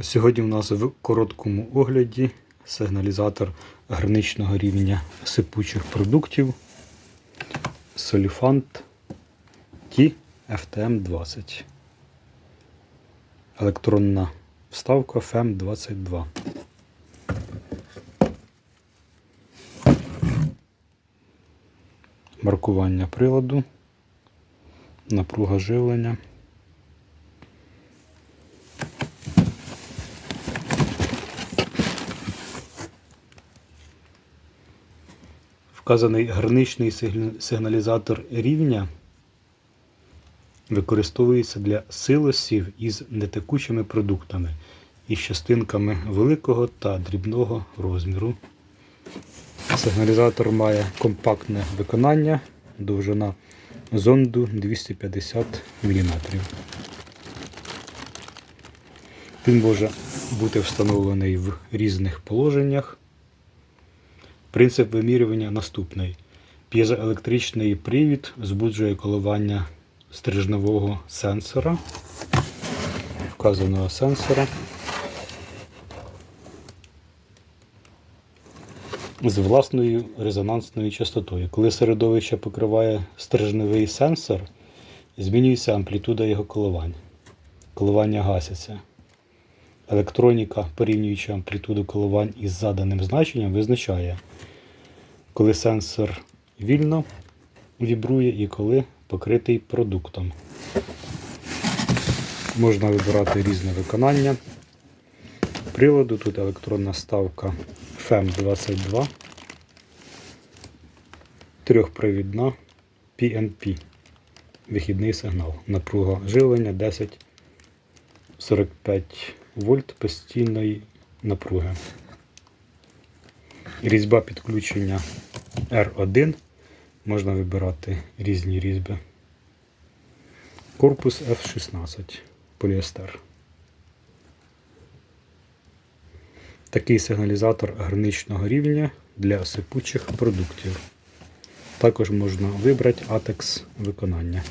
Сьогодні у нас в короткому огляді сигналізатор граничного рівня сипучих продуктів Solifant T FTM20. Електронна вставка FEM22. Маркування приладу, напруга живлення. Вказаний граничний сигналізатор рівня використовується для силосів із нетекучими продуктами із частинками великого та дрібного розміру. Сигналізатор має компактне виконання, довжина зонду 250 мм. Він може бути встановлений в різних положеннях. Принцип вимірювання наступний. П'єзоелектричний привід збуджує коливання стрижневого сенсора, вказаного сенсора. З власною резонансною частотою. Коли середовище покриває стрижневий сенсор, змінюється амплітуда його коливань. Коливання гасяться. Електроніка, порівнюючи амплітуду коливань із заданим значенням, визначає, коли сенсор вільно вібрує і коли покритий продуктом. Можна вибирати різне виконання приладу. Тут електронна ставка FEM22, трьохпровідна PNP. Вихідний сигнал. Напруга живлення 10 45 вольт постійної напруги. Різьба підключення R1. Можна вибирати різні різьби. Корпус F16 поліестер. Такий сигналізатор граничного рівня для сипучих продуктів. Також можна вибрати ATEX виконання.